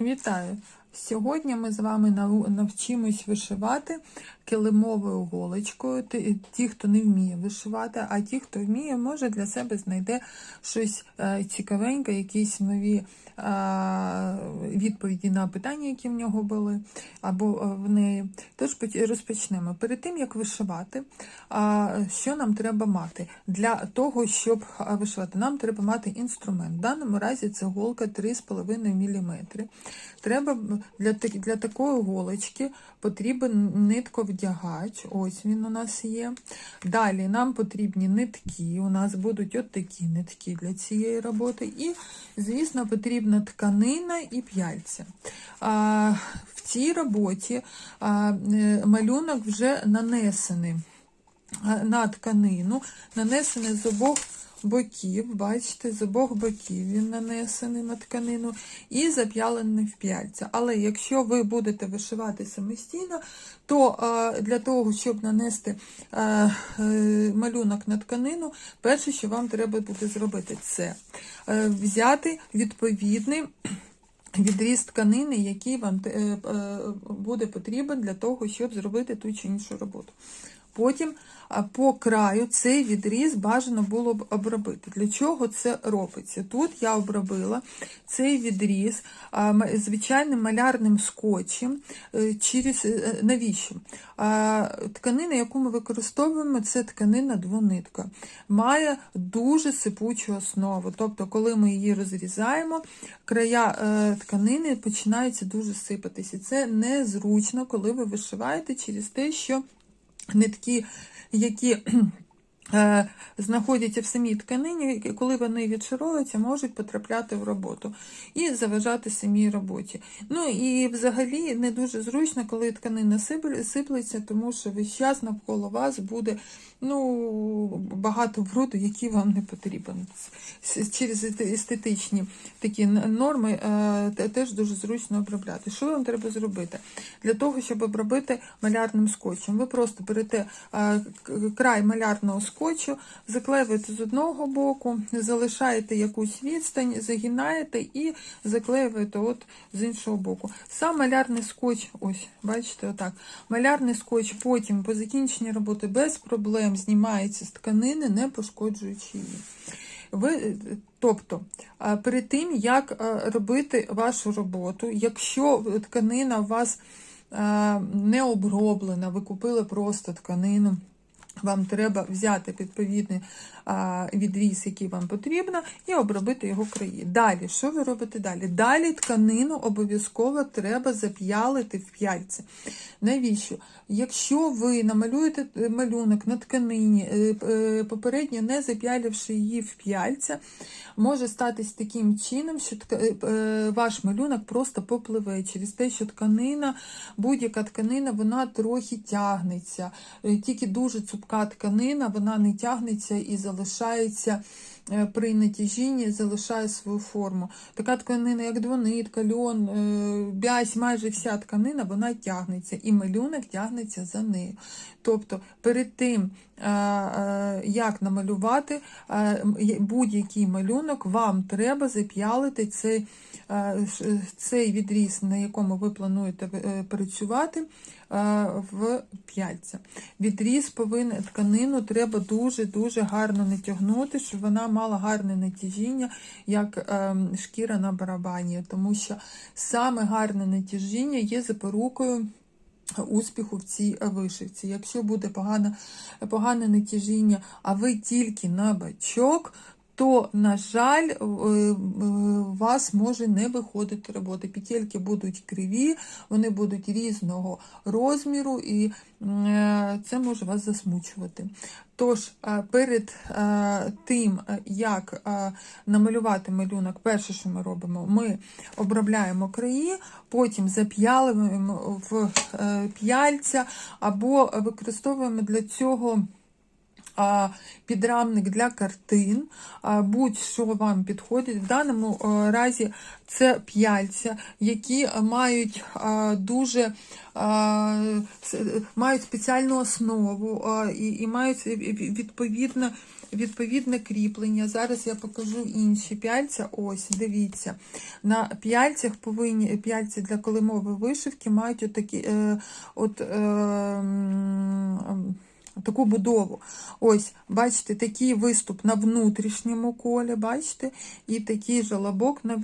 Вітаю! Сьогодні ми з вами навчимось вишивати килимовою голочкою. Ті, хто не вміє вишивати, а ті, хто вміє, може для себе знайде щось е, цікавеньке, якісь нові е, відповіді на питання, які в нього були, або е, в неї. Тож розпочнемо. Перед тим, як вишивати, що нам треба мати? Для того, щоб вишивати, нам треба мати інструмент. В даному разі це голка 3,5 мм. Треба для, для такої голочки потрібен нитковдягач. Ось він у нас є. Далі нам потрібні нитки. У нас будуть от такі нитки для цієї роботи. І, звісно, потрібна тканина і п'яльця. А, в цій роботі а, е, малюнок вже нанесений на тканину, нанесений з обох боків, бачите, з обох боків він нанесений на тканину і зап'ялений в п'яльця. Але якщо ви будете вишивати самостійно, то а, для того, щоб нанести а, е, малюнок на тканину, перше, що вам треба буде зробити, це е, взяти відповідний відріз тканини, який вам е, е, буде потрібен для того, щоб зробити ту чи іншу роботу. Потім по краю цей відріз бажано було б обробити. Для чого це робиться? Тут я обробила цей відріз звичайним малярним скотчем. е, Через е, навіщо? А, Тканина, яку ми використовуємо, це тканина двонитка. Має дуже сипучу основу. Тобто, коли ми її розрізаємо, края е, тканини починаються дуже сипатися. Це незручно, коли ви вишиваєте через те, що нитки, які знаходяться в самій тканині, коли вони відшаровуються, можуть потрапляти в роботу і заважати самій роботі. Ну і взагалі не дуже зручно, коли тканина сиплеться, тому що весь час навколо вас буде ну, багато бруду, який вам не потрібен. Через естетичні такі норми е, теж дуже зручно обробляти. Що вам треба зробити? Для того, щоб обробити малярним скотчем, ви просто берете е, край малярного скотчу, заклеюєте з одного боку, залишаєте якусь відстань, загинаєте і заклеюєте от з іншого боку. Сам малярний скотч, ось, бачите, отак. Малярний скотч потім по закінченні роботи без проблем знімається з тканини, не пошкоджуючи її. Ви, тобто, а, перед тим, як робити вашу роботу, якщо тканина у вас не оброблена, ви купили просто тканину. Вам треба взяти відповідний відріз, який вам потрібно, і обробити його краї. Далі, що ви робите далі? Далі тканину обов'язково треба зап'ялити в п'яльці. Навіщо? Якщо ви намалюєте е, малюнок на тканині, е, е, попередньо не зап'яливши її в п'яльця, може статись таким чином, що ваш малюнок просто попливе через те, що тканина, будь-яка тканина, вона трохи тягнеться. Тільки дуже цупка тканина, вона не тягнеться і залишається е, при натяжінні, залишає свою форму. Така тканина, як двонитка, льон, е, бязь, майже вся тканина, вона тягнеться, і малюнок тягнеться за нею. Тобто, перед тим, е, як намалювати будь-який малюнок, вам треба зап'ялити цей, цей відріз, на якому ви плануєте працювати, в п'яльця. Відріз повинен тканину треба дуже-дуже гарно натягнути, щоб вона мала гарне натяжіння, як ем, шкіра на барабані, тому що саме гарне натяжіння є запорукою. Успіху в цій вишивці. Якщо буде погане, погане натяжіння, а ви тільки на бачок, то, на жаль, е, е, у вас може не виходити робота. Петельки будуть криві, вони будуть різного розміру, і е, це може вас засмучувати. Тож, е, перед тим, як намалювати малюнок, перше, що ми робимо, ми обробляємо краї, потім зап'ялюємо в п'яльця або використовуємо для цього підрамник для картин, будь-що вам підходить. В даному разі це п'яльця, які мають дуже мають спеціальну основу і, і мають відповідне, відповідне кріплення. Зараз я покажу інші п'яльця. Ось, дивіться. На п'яльцях повинні п'яльці для колимової вишивки мають отакі, е, от, е, м, таку будову. Ось, бачите, такий виступ на внутрішньому колі, бачите, і такий жалобок е,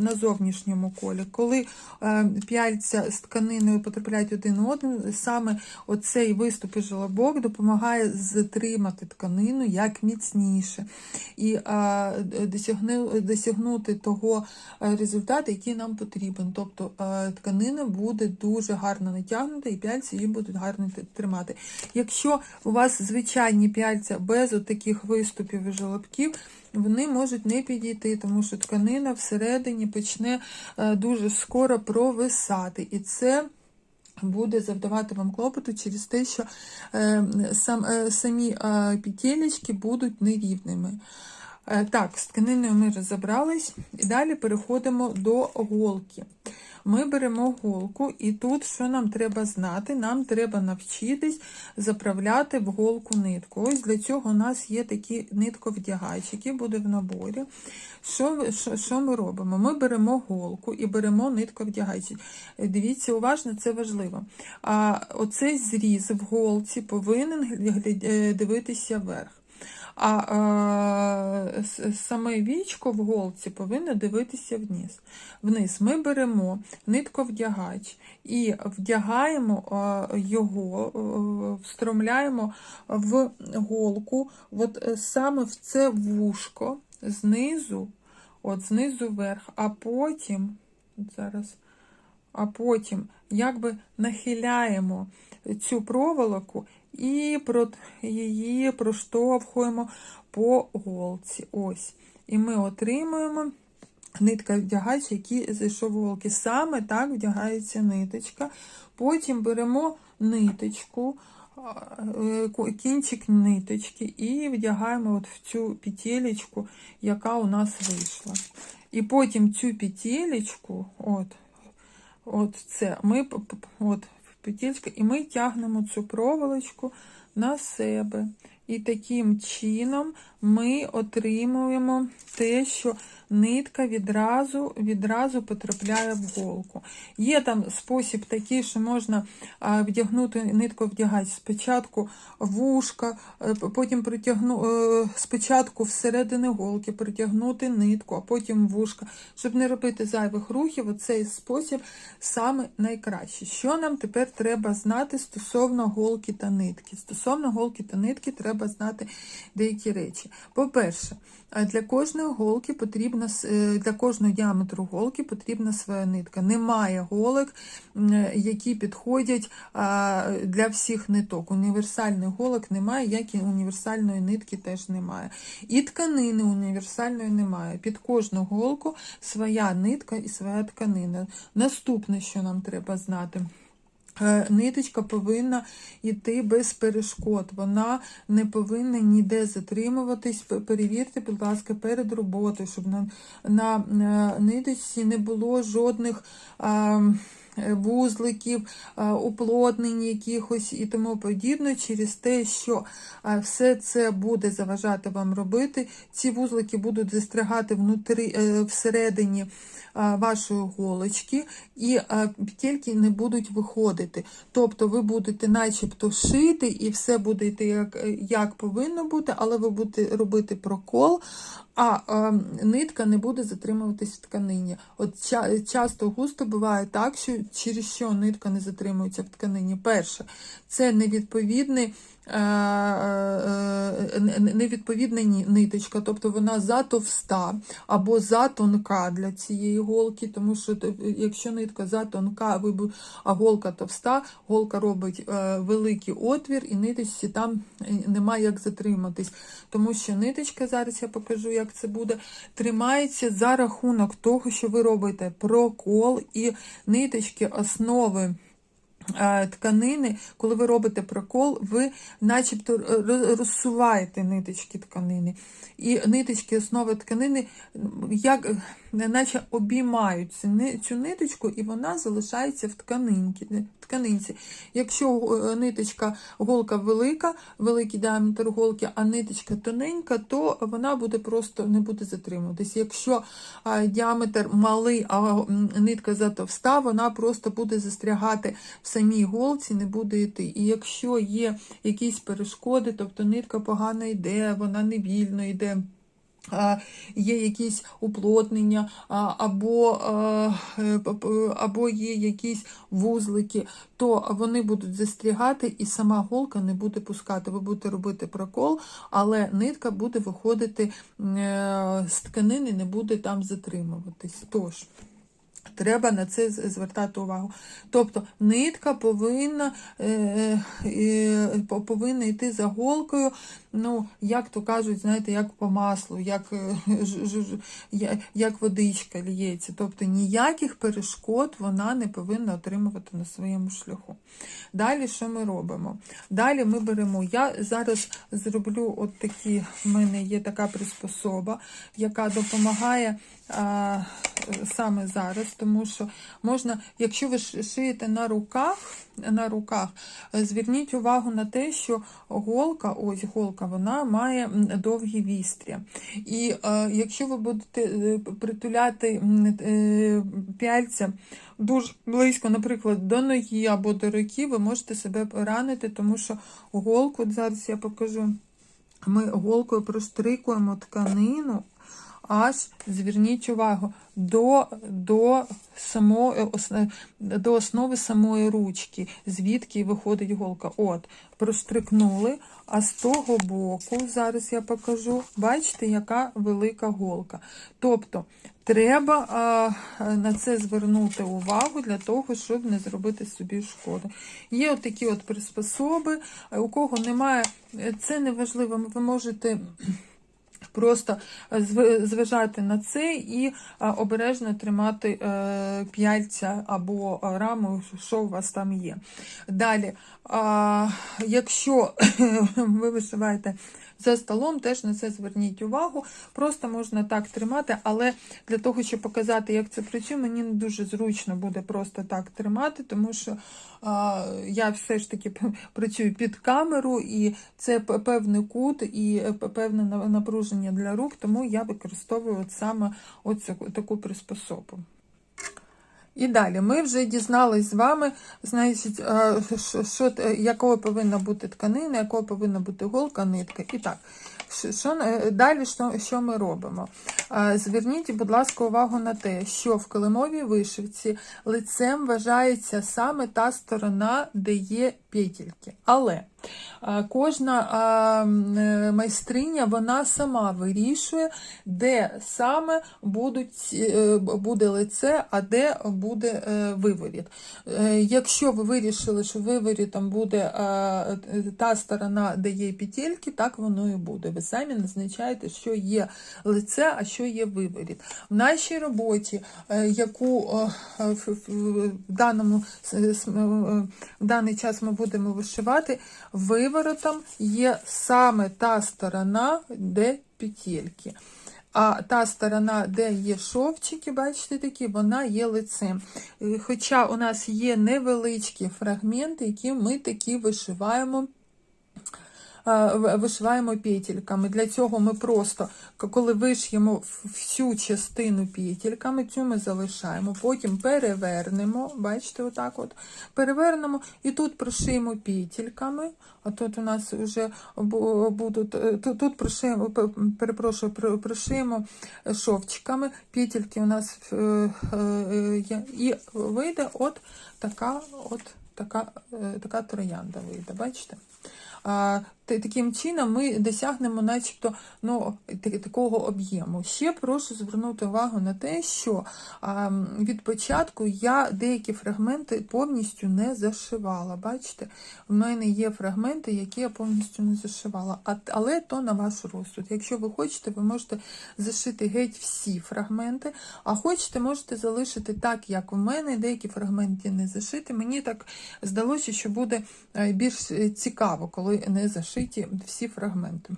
на зовнішньому колі. Коли е, п'яльця з тканиною потрапляють один один, саме оцей виступ і жалобок допомагає затримати тканину як міцніше і е, досягни, досягнути того е, результату, який нам потрібен. Тобто е, тканина буде дуже гарно натягнута і п'яльці її будуть гарно тримати. Якщо у вас звичайні п'яльця без таких виступів і жалобків, вони можуть не підійти, тому що тканина всередині почне е, дуже скоро провисати. І це буде завдавати вам клопоту через те, що е, сам, е, самі петелечки будуть нерівними. Так, з тканиною ми розібрались, і далі переходимо до голки. Ми беремо голку, і тут що нам треба знати? Нам треба навчитись заправляти в голку нитку. Ось для цього у нас є такі нитковдягач, який буде в наборі. Що, що, що ми робимо? Ми беремо голку і беремо нитковдягач. Е, Дивіться, уважно, це важливо. А оцей зріз в голці повинен е, дивитися вверх. А е, саме вічко в голці повинно дивитися вниз. Вниз ми беремо нитковдягач і вдягаємо е, його, е, встромляємо в голку, от е, саме в це вушко знизу, от знизу вверх, а потім, от зараз, а потім якби нахиляємо цю проволоку і її проштовхуємо по голці. Ось. І ми отримуємо нитка вдягач, який зайшов в голки. Саме так вдягається ниточка. Потім беремо ниточку, е, кінчик ниточки і вдягаємо от в цю петелечку, яка у нас вийшла. І потім цю петелечку, от, от це, ми от, петелька, і ми тягнемо цю проволочку на себе. І таким чином ми отримуємо те, що нитка відразу, відразу потрапляє в голку. Є там спосіб такий, що можна вдягнути нитку вдягач спочатку вушка, е, потім притягну, е, спочатку всередини голки притягнути нитку, а потім вушка. Щоб не робити зайвих рухів, оцей спосіб саме найкращий. Що нам тепер треба знати стосовно голки та нитки? Стосовно голки та нитки треба знати деякі речі. По-перше, для кожної голки потрібна е, для кожного діаметру голки потрібна своя нитка. Немає голок, які підходять для всіх ниток. Універсальних голок немає, як і універсальної нитки теж немає. І тканини універсальної немає. Під кожну голку своя нитка і своя тканина. Наступне, що нам треба знати. Е, Ниточка повинна йти без перешкод, вона не повинна ніде затримуватись. Перевірте, будь ласка, перед роботою, щоб на, на, е, ниточці не було жодних. А, е, Вузликів, е, уплотнень якихось і тому подібне, через те, що е, все це буде заважати вам робити. Ці вузлики будуть застрягати внутрі, е, всередині е, вашої голочки, і е, петельки не будуть виходити. Тобто ви будете начебто шити, і все буде йти як, як повинно бути, але ви будете робити прокол, а е, нитка не буде затримуватись в тканині. От ча- часто густо буває так, що через що нитка не затримується в тканині. Перше, це невідповідний. Е, е, е, Невідповідна ниточка, тобто вона затовста або затонка для цієї голки, тому що якщо нитка затонка, а голка товста, голка робить великий отвір, і ниточці там немає як затриматись. Тому що ниточка, зараз я покажу, як це буде, тримається за рахунок того, що ви робите прокол і ниточки основи тканини, коли ви робите прокол, ви начебто ро- розсуваєте ниточки тканини. І ниточки основи тканини як, е, наче обіймають цю ни- цю ниточку, і вона залишається в тканинці. Якщо е, ниточка голка велика, великий діаметр голки, а ниточка тоненька, то вона буде просто не буде затримуватись. Якщо а, діаметр малий, а нитка затовста, вона просто буде застрягати в самій голці, не буде йти. І якщо є якісь перешкоди, тобто нитка погано йде, вона невільно йде. Є якісь уплотнення, або, е, або є якісь вузлики, то вони будуть застрягати і сама голка не буде пускати. Ви будете робити прокол, але нитка буде виходити е, з тканини, не буде там затримуватись. Тож. Треба на це звертати увагу. Тобто нитка повинна, е, повинна йти за голкою, ну, як то кажуть, знаєте, як по маслу, як, е, як водичка ліється. Тобто ніяких перешкод вона не повинна отримувати на своєму шляху. Далі що ми робимо? Далі ми беремо, я зараз зроблю от такі, в мене є така приспособа, яка допомагає а, саме зараз, тому що можна, якщо ви шиєте на руках, на руках, зверніть увагу на те, що голка, ось голка, вона має довгі вістря. І е, якщо ви будете е, притуляти е, пяльця дуже близько, наприклад, до ноги або до руки, ви можете себе поранити, тому що голку, зараз я покажу, ми голкою проштрикуємо тканину, аж зверніть увагу до, до, самої, ос- до основи самої ручки, звідки виходить голка. От, проштрикнули, а з того боку, зараз я покажу, бачите, яка велика голка. Тобто, треба а, на це звернути увагу для того, щоб не зробити собі шкоди. Є от такі от приспособи, у кого немає, це не важливо, ви можете. Просто зв- зважати на це і обережно тримати е, п'яльця або е, раму, що у вас там є. Далі, якщо ви вишиваєте за столом, теж на це зверніть увагу. Просто можна так тримати, але для того, щоб показати, як це працює, мені не дуже зручно буде просто так тримати, тому що а, я все ж таки працюю під камеру, і це певний кут і е, певне напруження для рук, тому я використовую от саме оцю таку приспособу. І далі ми вже дізнались з вами, значить, е, що, е, якою повинна бути тканина, якою повинна бути голка, нитка. І так, що, е, далі що, що ми робимо? Зверніть, будь ласка, увагу на те, що в килимовій вишивці лицем вважається саме та сторона, де є петельки. Але кожна е, майстриня вона сама вирішує, де саме будуть, е, буде лице, а де буде е, виворіт. Якщо ви вирішили, що виворітом буде та сторона, де є петельки, так воно і буде. Ви самі назначаєте, що є лице, а що є виворіт. В нашій роботі, яку в даному в даний час ми будемо вишивати, виворотом є саме та сторона, де петельки. А та сторона, де є шовчики, бачите такі, вона є лицем. Е, Хоча у нас є невеличкі фрагменти, які ми такі вишиваємо. Вишиваємо петельками. Для цього ми просто, коли виш'ємо всю частину петельками, цю ми залишаємо, потім перевернемо, бачите, отак от, перевернемо і тут прошиємо петельками, а тут у нас вже будуть, е, тут, прошиємо, перепрошую, прошиємо шовчиками, петельки у нас е, е, і вийде от така от така, е, така троянда вийде, бачите? А, та- Таким чином ми досягнемо начебто ну, та- такого об'єму. Ще прошу звернути увагу на те, що а, від початку я деякі фрагменти повністю не зашивала. Бачите, в мене є фрагменти, які я повністю не зашивала. А, але то на ваш розсуд. Якщо ви хочете, ви можете зашити геть всі фрагменти, а хочете, можете залишити так, як у мене. Деякі фрагменти не зашити. Мені так здалося, що буде е, більш е, цікаво, коли не зашиті всі фрагменти.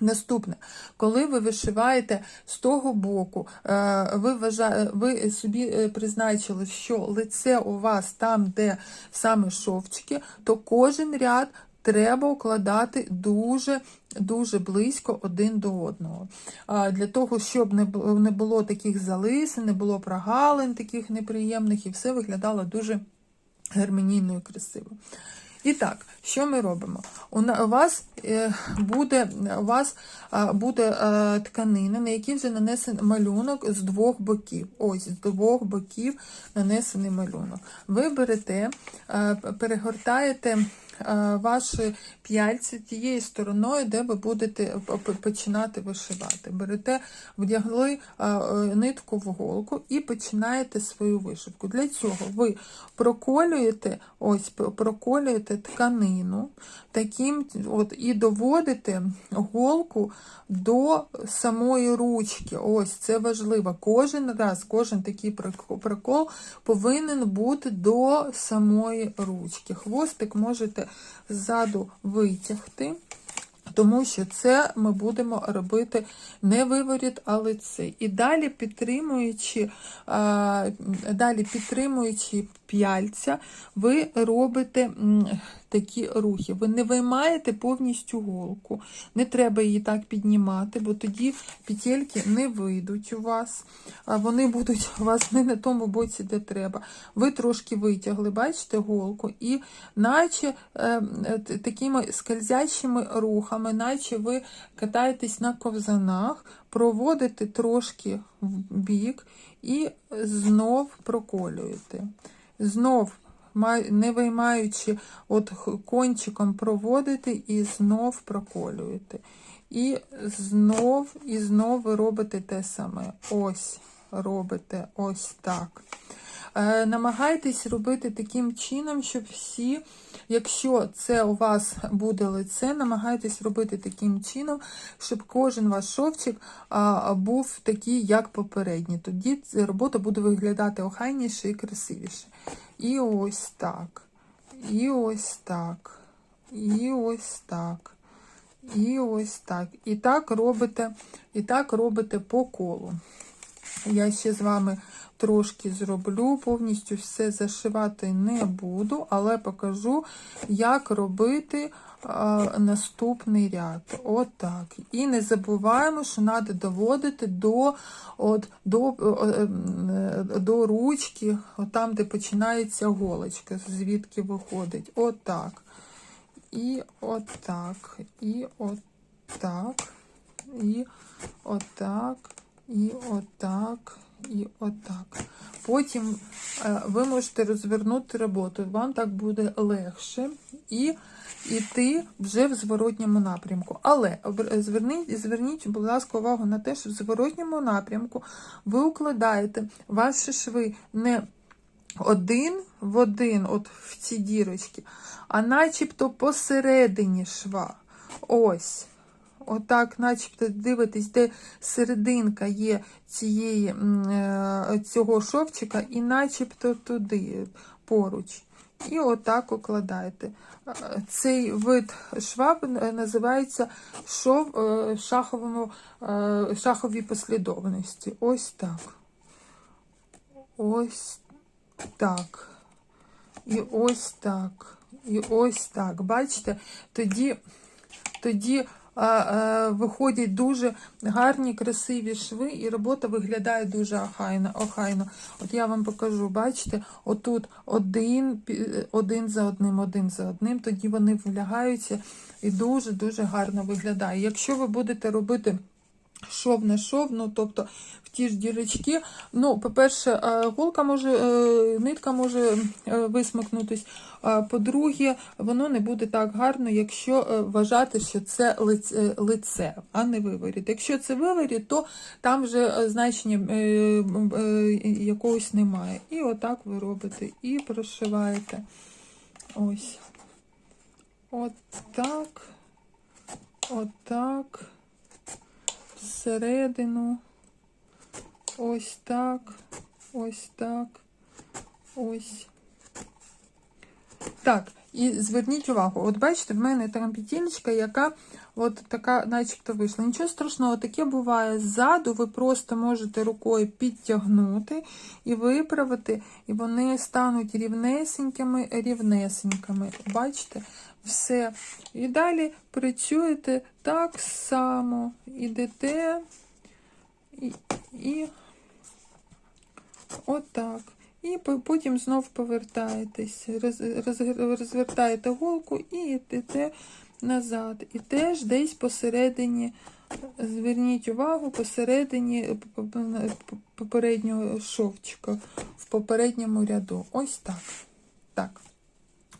Наступне, коли ви вишиваєте з того боку, е, ви, вважає, ви собі призначили, що лице у вас там, де саме шовчики, то кожен ряд треба укладати дуже дуже близько один до одного. Для того, щоб не було таких залисин, не було прогалин таких неприємних, і все виглядало дуже гармонійно і красиво. І так, що ми робимо? У вас е, буде, у вас буде е, тканина, на якій вже нанесений малюнок з двох боків. Ось, з двох боків нанесений малюнок. Ви берете, е, перегортаєте ваші п'яльці тією стороною, де ви будете починати вишивати. Берете, вдягли е, е, нитку в голку і починаєте свою вишивку. Для цього ви проколюєте, ось проколюєте тканину таким от і доводите голку до самої ручки. Ось це важливо. Кожен раз, кожен такий прикол повинен бути до самої ручки. Хвостик можете ззаду витягти. Тому що це ми будемо робити не виворіт, а лице. І далі підтримуючи, далі підтримуючи п'яльця, ви робите такі рухи. Ви не виймаєте повністю голку. Не треба її так піднімати, бо тоді петельки не вийдуть у вас. А Вони будуть у вас не на тому боці, де треба. Ви трошки витягли, бачите, голку, і наче е, такими скользячими рухами, наче ви катаєтесь на ковзанах, проводите трошки в бік і знов проколюєте. Знов не виймаючи от кончиком проводите і знов проколюєте. І знов, і знов ви робите те саме. Ось робите ось так. Е, намагайтесь робити таким чином, щоб всі, якщо це у вас буде лице, намагайтесь робити таким чином, щоб кожен ваш шовчик був такий, як попередній. Тоді робота буде виглядати охайніше і красивіше. І ось так. І ось так. І ось так. І ось так. І так робите, і так робите по колу. Я ще з вами трошки зроблю, повністю все зашивати не буду, але покажу, як робити а, наступний ряд. Отак. І не забуваємо, що треба доводити до, от, до, е, е, до ручки, от там, де починається голочка, звідки виходить. Отак. І отак. І отак. І отак. І отак, і отак. Потім е, ви можете розвернути роботу, вам так буде легше і йти вже в зворотньому напрямку. Але зверніть, зверніть, будь ласка, увагу на те, що в зворотньому напрямку ви укладаєте ваші шви не один в один, от в ці дірочки, а начебто посередині шва. Ось. Отак, начебто, дивитесь, де серединка є цієї, е, цього шовчика, і начебто туди поруч. І отак укладаєте. Е, Цей вид шва е, називається шов шаховому, шаховій послідовності. Ось так. Ось так. І ось так. І ось так. Бачите, тоді, тоді виходять дуже гарні, красиві шви, і робота виглядає дуже охайно. охайно. От я вам покажу, бачите, отут один, один за одним, один за одним, тоді вони влягаються і дуже-дуже гарно виглядає. Якщо ви будете робити шов на шов, ну тобто в ті ж дірочки. Ну, по-перше, е, голка може, е, нитка може е, висмикнутись. По-друге, воно не буде так гарно, якщо вважати, що це лице, а не виворіт. Якщо це виворіт, то там вже значення якогось немає. І отак ви робите, і прошиваєте. Ось. Отак. Отак. Всередину. Ось так. Ось так. Ось. Так, і зверніть увагу, от бачите, в мене там петелька, яка от така, начебто вийшла. Нічого страшного, таке буває ззаду, ви просто можете рукою підтягнути і виправити, і вони стануть рівнесенькими, рівнесенькими. Бачите? Все. І далі працюєте так само. Ідете і, і отак. І потім знов повертаєтесь, роз, роз, розвертаєте голку і йдете назад. І теж десь посередині, зверніть увагу, посередині попереднього шовчика, в попередньому ряду. Ось так. Так.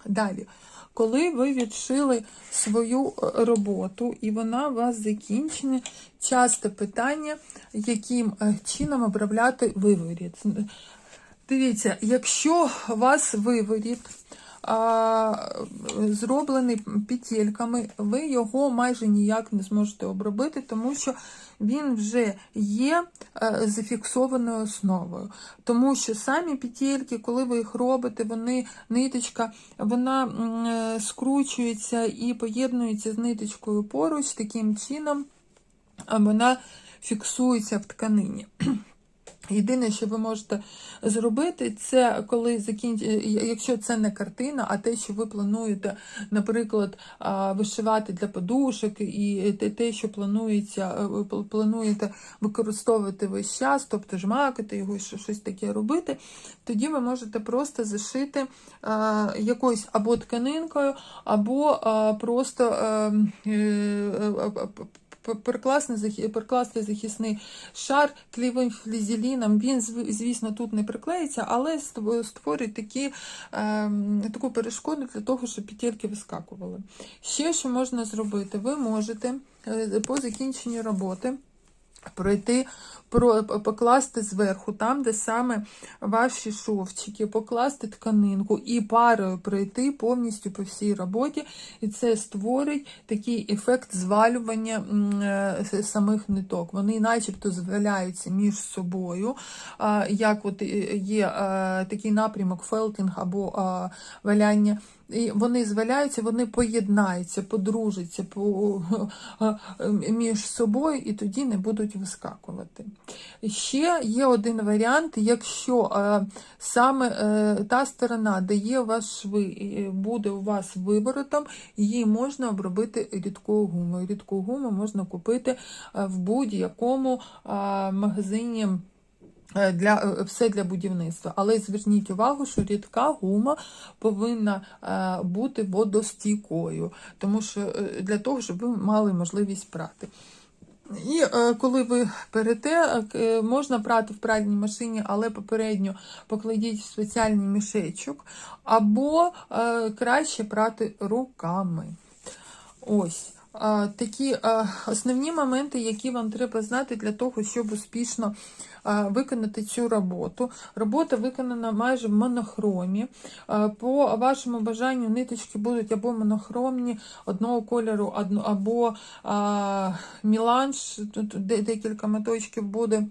Далі. Коли ви відшили свою е, роботу і вона у вас закінчена, часте питання, яким е, чином обробляти виворіт. Дивіться, якщо у вас виворіт а, зроблений петельками, ви його майже ніяк не зможете обробити, тому що він вже є е, зафіксованою основою. Тому що самі петельки, коли ви їх робите, вони ниточка, вона е, скручується і поєднується з ниточкою поруч таким чином, вона фіксується в тканині. Єдине, що ви можете зробити, це коли закінч... якщо це не картина, а те, що ви плануєте, наприклад, вишивати для подушок, і те, що планується, е, плануєте використовувати весь час, тобто жмакати його, щось таке робити, тоді ви можете просто зашити якоюсь або тканинкою, або просто а, п- п- перекласти захи- перекласти захисний шар клівим флізеліном. Він, звісно, тут не приклеїться, але ст- створить такі, е, таку перешкоду для того, щоб петельки вискакували. Ще що можна зробити? Ви можете е, по закінченню роботи пройти, про, покласти зверху, там, де саме ваші шовчики, покласти тканинку і парою пройти повністю по всій роботі, і це створить такий ефект звалювання е, самих ниток. Вони начебто зваляються між собою, як от е, є е, такий напрямок фелтинг або валяння. І вони зваляються, вони поєднаються, подружаться по, між собою і тоді не будуть вискакувати. Ще є один варіант, якщо е, саме е, та сторона, де є у вас шви, буде у вас виворотом, її можна обробити рідкою гумою. Рідку гуму можна купити е, в будь-якому магазині. Для все для будівництва, але зверніть увагу, що рідка гума повинна бути водостійкою, тому що для того, щоб ви мали можливість прати. І е, коли ви перете, е, можна прати в пральній машині, але попередньо покладіть в спеціальний мішечок, або е, краще прати руками. Ось. Такі основні моменти, які вам треба знати для того, щоб успішно виконати цю роботу. Робота виконана майже в монохромі. По вашому бажанню ниточки будуть або монохромні одного кольору, або міланж, тут декілька моточків буде.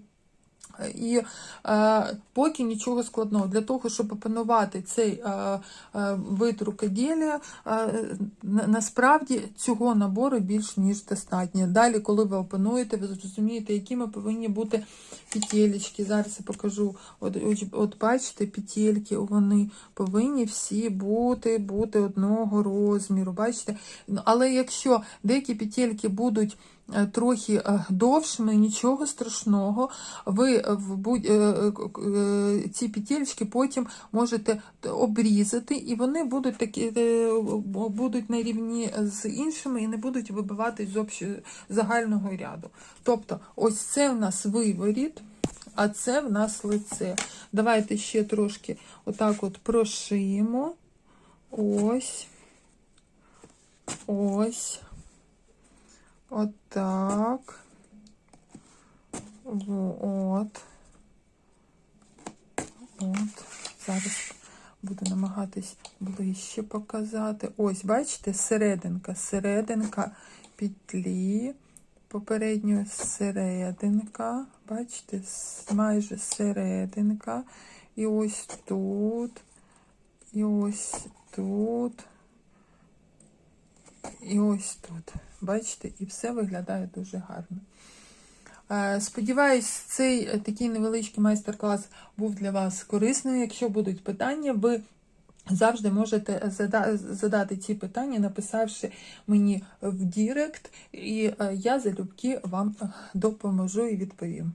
І е, поки нічого складного. Для того, щоб опанувати цей е, е, вид рукоділля, е, на- насправді цього набору більш ніж достатньо. Далі, коли ви опануєте, ви зрозумієте, якими повинні бути петелечки. Зараз я покажу. От, от, бачите, петельки, вони повинні всі бути, бути одного розміру. Бачите? Ну, Але якщо деякі петельки будуть трохи е, довшими, нічого страшного. Ви е, в будь- е, е, е, ці петельки потім можете обрізати, і вони будуть такі е, будуть на рівні з іншими і не будуть вибиватись з общого загального ряду. Тобто, ось це в нас виворіт. А це в нас лице. Давайте ще трошки отак от прошиємо. Ось. Ось. Отак. От. От. Зараз буду намагатись ближче показати. Ось, бачите, серединка, серединка петлі. Попередньо серединка. Бачите, майже серединка. І ось тут. І ось тут. І ось тут. Бачите, і все виглядає дуже гарно. Е, Сподіваюсь, цей е, такий невеличкий майстер-клас був для вас корисним. Якщо будуть питання, ви завжди можете задати ці питання, написавши мені в Дірект, і е, я залюбки вам допоможу і відповім.